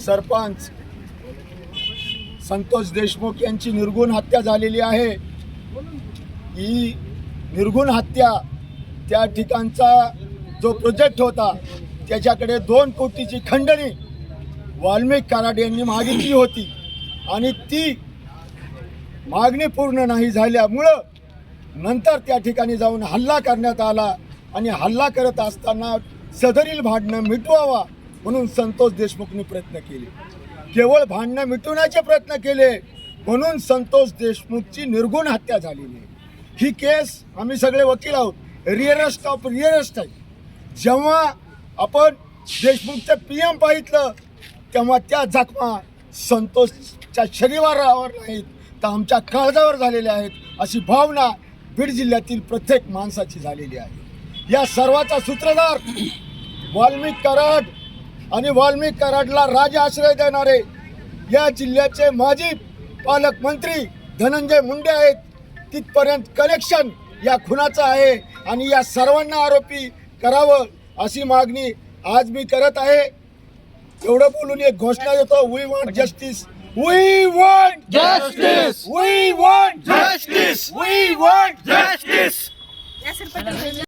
सरपंच संतोष देशमुख यांची निर्गुण हत्या झालेली आहे. ही निर्गुण हत्या त्या ठिकाणचा जो प्रोजेक्ट होता त्याच्याकडे दोन कोटीची खंडणी वाल्मिक कराड यांनी मागितली होती. आणि ती मागणी पूर्ण नाही झाल्यामुळं नंतर त्या ठिकाणी जाऊन हल्ला करण्यात आला. आणि हल्ला करत असताना सदरील भांडणं मिटवावा म्हणून संतोष देशमुखने प्रयत्न केले. केवळ भांडणं मिटवण्याचे प्रयत्न केले म्हणून संतोष देशमुखची निर्गुण हत्या झालेली आहे. ही केस आम्ही सगळे वकील आहोत. रिअरेस्ट ऑफ रिअरेस्ट आहे. जेव्हा आपण देशमुखचं पी एम पाहितलं तेव्हा त्या जखमा संतोषच्या शनिवारावर नाहीत तर आमच्या काळजावर झालेल्या आहेत अशी भावना बीड जिल्ह्यातील प्रत्येक माणसाची झालेली आहे. या सर्वाचा सूत्रधार वाल्मिक कराड आणि वाल्मिक कराडला राज आश्रय देणारे या जिल्ह्याचे माजी पालकमंत्री धनंजय मुंडे आहेत तिथपर्यंत कलेक्शन या खुनाचं आहे आणि या सर्वांना आरोपी करावं अशी मागणी आज मी करत आहे एवढं बोलून एक घोषणा देतो we want justice we want Justice! We want Justice! We want Justice!